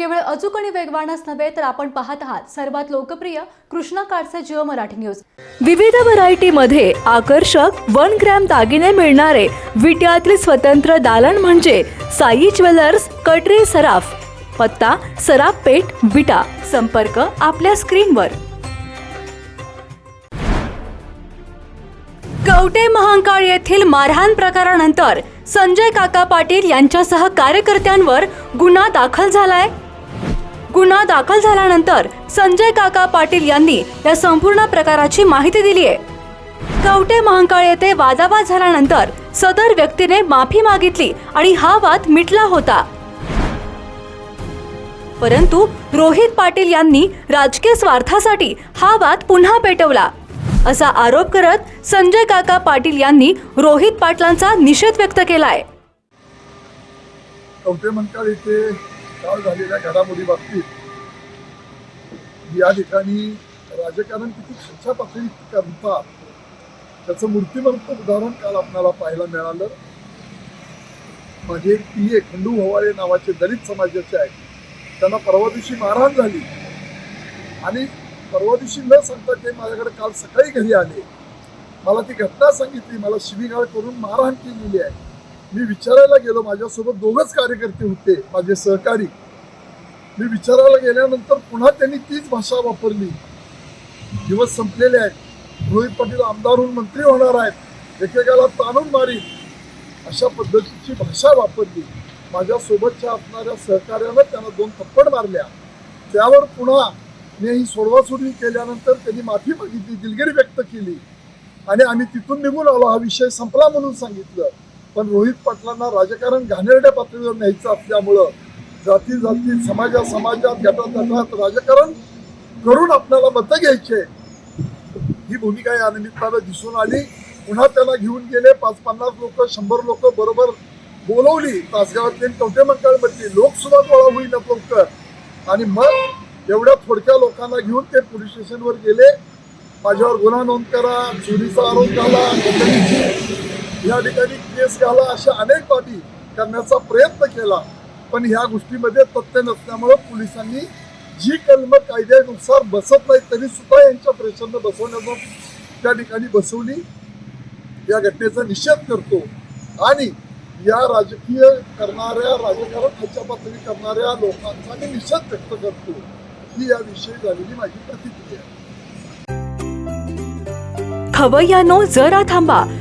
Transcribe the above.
केवळ अचूक आणि वेगवानच नव्हे तर आपण पाहत आहात सर्वात लोकप्रिय कृष्णा काडचे जिओ मराठी न्यूज. विविध व्हरायटीमध्ये आकर्षक वन ग्रॅम दागिने मिळणारे विट्यातील स्वतंत्र दालन म्हणजे साई ज्वेलर्स कटरे सराफ पत्ता सराफ पेठ विटा. संपर्क आपल्या स्क्रीनवर. कवटे महांकाळ येथील मारहाण प्रकारानंतर संजय काका पाटील यांच्यासह कार्यकर्त्यांवर गुन्हा दाखल झालाय. गुन्हा दाखल झाल्यानंतर संजय काका पाटील यांनी या संपूर्ण प्रकाराची माहिती दिली आहे. कवटे महांकाळ येथे वादावाद झाल्यानंतर सदर व्यक्तीने माफी मागितली आणि हा वाद मिटला होता. परंतु रोहित पाटील यांनी राजकीय स्वार्थासाठी हा वाद पुन्हा पेटवला. असा आरोप करत संजय काका पाटील यांनी रोहित पाटलांचा निषेध व्यक्त केलाय. येथे काल झालेल्या घडामोडी बाबतीत या ठिकाणी राजकारण किती खालच्या पातळीत करतात त्याचं मूर्तिमंत उदाहरण काल आपल्याला पाहायला मिळालं. माझे एक पी ए खंडू भवाळे नावाचे दलित समाजाचे आहेत. त्यांना परवा दिवशी मारहाण झाली. आणि परवा दिवशी न सांगता ते माझ्याकडे काल सकाळी घरी आले. मला ती घटना सांगितली मला शिवीगाळ करून मारहाण केलेली आहे. मी विचारायला गेलो माझ्यासोबत दोघंच कार्यकर्ते होते माझे सहकारी. मी विचारायला गेल्यानंतर पुन्हा त्यांनी तीच भाषा वापरली. दिवस संपलेले आहेत. रोहित पाटील आमदार होऊन मंत्री होणार आहेत. एकेकाला ताणून मारी अशा पद्धतीची भाषा वापरली. माझ्यासोबतच्या असणाऱ्या सहकार्यानं त्यांना दोन थप्पड मारल्या. त्यावर पुन्हा मी ही सोडवासोडवी केल्यानंतर त्यांनी माफी मागितली दिलगिरी व्यक्त केली. आणि आम्ही तिथून निघून आलो हा विषय संपला म्हणून सांगितलं. पण रोहित पाटलांना राजकारण घाणेरड्या पातळीवर न्यायचं असल्यामुळं जाती जाती समाजा समाजात गटात गटात राजकारण करून आपल्याला मतं घ्यायचे ही भूमिका या निमित्तानं दिसून आली. पुन्हा त्याला घेऊन गेले पाच पन्नास लोक शंभर लोक बरोबर बोलवली. तासगावातली कवठे मंडळमधली लोक गोळा होईल लवकर आणि मग एवढ्या थोडक्या लोकांना घेऊन ते पोलीस स्टेशनवर गेले. माझ्यावर गुन्हा नोंद करा चोरीचा आरोप झाला या ठिकाणी केस घाला अशा अनेक बाबी करण्याचा प्रयत्न केला. पण ह्या गोष्टीमध्ये तथ्य नसल्यामुळं पोलिसांनी जी कलम कायद्यानुसार बसत नाही तरी सुद्धा यांच्या प्रेशरनं बसवण्याचा त्या ठिकाणी बसवली. या घटनेचा निषेध करतो. आणि या राजकीय करणाऱ्या राजकारण खालच्या पातळी करणाऱ्या लोकांचा मी निषेध व्यक्त करतो. ही याविषयी झालेली माझी प्रतिक्रिया आहे. जरा थांबा.